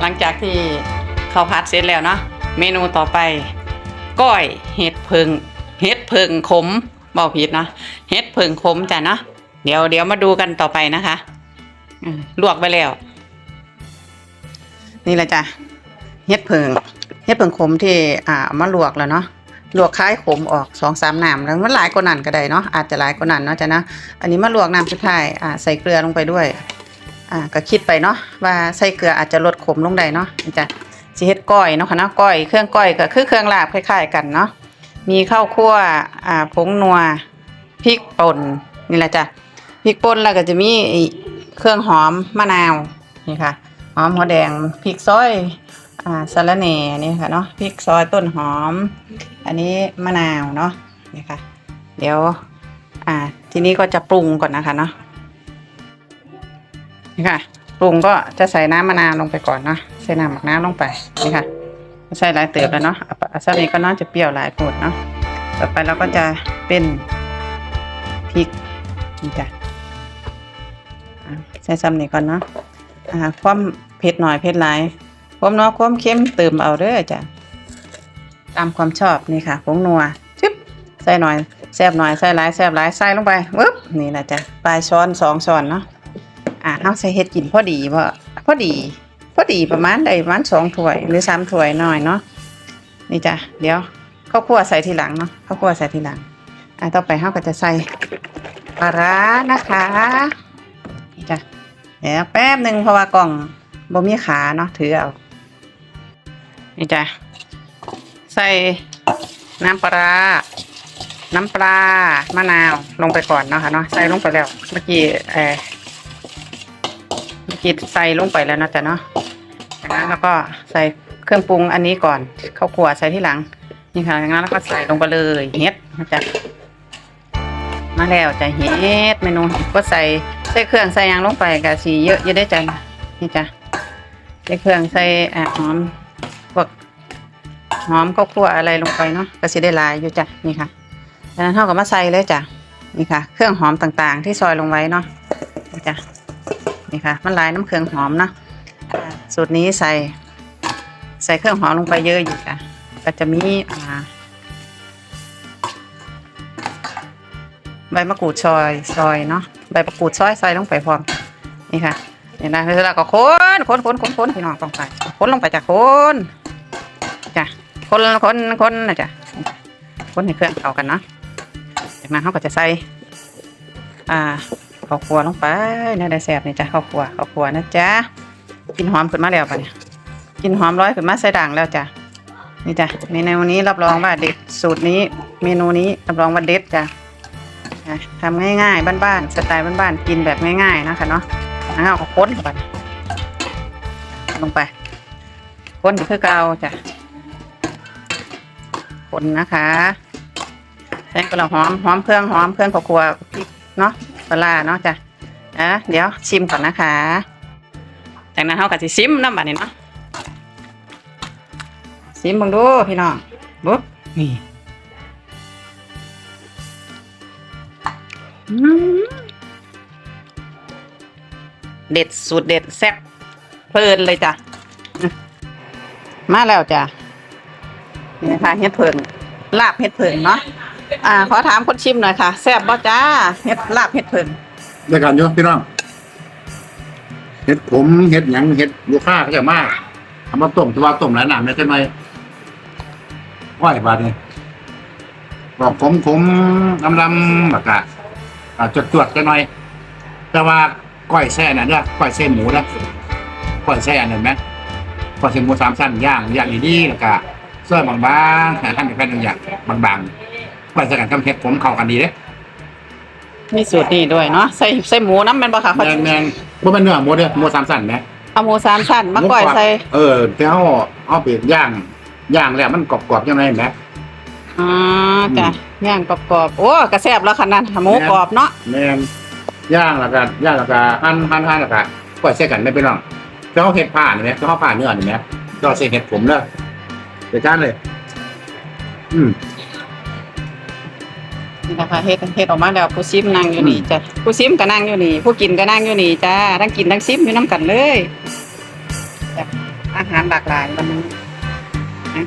หลังจากที่ข้าวผัดเสร็จแล้วเนาะเมนูต่อไปก้อยเห็ดเพิงเห็ดเพิงขมบอกผิดเนาะเห็ดเพิงขมจ้ะเนาะเดี๋ยวเดี๋ยวมาดูกันต่อไปนะคะลวกไปแล้ว นี่แหละจ้ะเห็ดเพิงเห็ดเพิงขมที่อ่าเอามาลวกแล้วเนาะลวกคล้ายขมออกสองสามน้ำแล้วมันหลายกว่านั้นก็ได้เนาะอาจจะหลายกว่านั้นเนาะจ้ะนะอันนี้มาลวกน้ำสุดท้ายอ่าใส่เกลือลงไปด้วย อ่าก็คิดไปเนาะว่าใส่เกลืออาจจะลดขมลงได้เนาะจ้ะสิเฮ็ดก้อยเนาะค่ะเนาะก้อยเครื่องก้อยก็คือเครื่องลาบคล้ายๆกันเนาะมีข้าวคั่วอ่าผงนัวพริกป่นนี่แหละจ้ะพริกป่นแล้วก็จะมีเครื่องหอมมะนาวนี่ค่ะหอมหัวแดงพริกซอยอ่าสะระแหน่นี่ค่ะเนาะพริกซอยต้นหอม อันนี้มะนาวเนาะนี่ค่ะ เดี๋ยวอ่าทีนี้ก็จะปรุงก่อนนะคะเนาะ นี่ค่ะปรุงก็จะใส่น้ำมะนาวลงไปก่อนเนาะใส่น้ำหมักน้ำลงไปนี่ค่ะใส่หลายเติบแล้วเนาะอาเอาสักนี้ก็น่าจะเปรี้ยวหลายโพดเนาะต่อไปเราก็จะเป็นพริกนี่จ้ะใส่ซ้ำนี่ก่อนเนาะอ่าความเผ็ดหน่อยเผ็ดหลายความนัวความเค็มเติมเอาเด้อจ้ะตามความชอบนี่ค่ะผงนัวชึบใส่หน่อยแซ่บหน่อยใส่หลายแซ่บหลายใส่ลงไปวึบนี่นะจ้ะปลายช้อนสองช้อนเนาะ อ่าเอาใส่เห็ดกินพอดีบ่พอดี พอดีประมาณได้ประมาณสองถ้วยหรือสามถ้วยหน่อยเนาะนี่จ้ะเดี๋ยวข้าวคั่วใส่ทีหลังเนาะข้าวคั่วใส่ทีหลังอ่าต่อไปเราก็จะใส่ปลาร้านะคะนี่จ้ะเดี๋ยวแป๊บหนึ่งเพราะว่ากล่องบ่มีขาเนาะถือเอานี่จ้ะใส่น้ำปลาร้าน้ำปลามะนาวลงไปก่อนเนาะค่ะเนาะใส่ลงไปแล้วเมื่อกี้เออ กิดใส่ลงไปแล้วนะจ๊ะเนาะจากนั้นแล้วก็ใส่เครื่องปรุงอันนี้ก่อนข้าวคั่วใส่ที่หลัง นี่ค่ะจากนั้นแล้วก็ใส่ลงไปเลยเฮ็ดนะจ๊ะมาแล้วจ้ะเฮ็ดเมนูก็ใส่ใส่เครื่องใส่ยังลงไปกะสีเยอะเยอะได้จ้ะนี่จ้ะใส่เครื่องใส่อ่าหอมพวกหอมข้าวคั่วอะไรลงไปเนาะก็สิได้หลายอยู่จ้ะนี่ค่ะจากนั้นเท่ากับมาใส่เลยจ้ะนี่ค่ะ เครื่องหอมต่างๆ ที่ซอยลงไว้เนาะนี่จ้ะ นี่ค่ะ มันลายน้ำเครื่องหอมเนาะอ่าสูตรนี้ใส่ใส่เครื่องหอมลงไปเยอะอยู่ค่ะ ก็จะมีอ่าใบมะกรูดซอยซอยเนาะใบมะกรูดซอยใส่ลงไปพร้อมนี่ค่ะเห็นไหมแล้วก็คนคนคนคนคนพี่น้องต้องไปคนลงไปจากคนจ้ะคนคนคนนะจ้ะคนให้เครื่องเข้ากันเนาะจากนั้นเขาก็จะใส่อ่า ข้าวคั่วลงไปน่าได้แซ่บนี่จ้ะข้าวคั่วข้าวคั่วนะจ๊ะกินหอมขึ้นมาแล้วปะเนี่ยกินหอมร้อยขึ้นมาใส่ด่างแล้วจ้ะนี่จ้ะเมนูนี้รับรองว่าเด็ดสูตรนี้ เมนูนี้รับรองว่าเด็ดจ้ะทำง่ายๆบ้านๆสไตล์บ้านๆกินแบบง่ายๆนะคะเนาะเอาก็ค้นเข้าไปลงไปค้นอีกคือเกาจ้ะคนนะคะใส่กระหอมหอมเครื่องหอมเครื่องข้าวคั่วพริกเนาะ ปลาร้าเนาะจ้ะอะเดี๋ยวชิมก่อนนะคะ จากนั้นเราก็สิชิมน้ำบัดนี้เนาะชิมเบังดูพี่น้องบุ๊บนี่อืมเด็ดสูตรเด็ดแซ่บเพลินเลยจ้ะอืมมาแล้วจ้ะนี่นะคะเฮ็ดเพิงลาบเฮ็ดเพิงเนาะ อ่าขอถามคนชิมหน่อยค่ะแซ่บบ่จ้าเฮ็ดลาบเฮ็ดเพิงได้กันอยู่พี่น้องเห็ดผมเห็ดหยังเห็ดลูกค้าเขาจะมากเอามาต้มต่ว่าต้มหลายน้ำเนี่ยใช่ไหมไหวบาดนี่บอกผมผมลำลำแบบกะอ่าจดจวดกันหน่อย แต่ว่าก้อยแซ่น่ะเนี่ยก้อยแซ่หมูนะก้อยแซ่อันนั้นไหมก้อยแซ่หมูสามชั้นย่างย่างดีๆแล้วก็เสื้อบางๆแต่ท่านเป็นแฟนหนึ่งอย่างบางๆ อยใส่กันกับเห็ดผมเข้ากันดีเด้มีสูตรนี่ด้วยเนาะใส่ใส่หมูน้ำแมันบ่ค่ะแมงแมงบ่เป็นเนื้อหมูเด้อหมูสามชั้นไหมเอาหมูสามชั้นมาก่อยใส่เออแต่เอาเอาไปย่างย่างแล้วมันกรอบๆยังไงแหม อ่าจ้ะย่างกรอบๆโอ้กระแซบแล้วขนาดหมูกรอบเนาะแม่นย่างแล้วก็ย่างแล้วก็หั่นหั่นหั่นแล้วก็ปล่อยใส่กันไม่เป็นหรอกแต่เขาเห็ดผ่านนี่ไหมเขาผ่านเนื้อนี่ไหมก็ใส่เห็ดผมเลยเดี๋ยวจ้านเลย อืม นี่นะคะเฮ็ดเฮ็ดออกมาแล้วผู้ซิมนั่งอยู่นี่จ้ะผู้ซิมก็นั่งอยู่นี่ ผู้กินก็นั่งอยู่นี่จ้าทั้งกินทั้งซิมอยู่น้ำกันเลยอาหารหลากหลายวันนี้นะ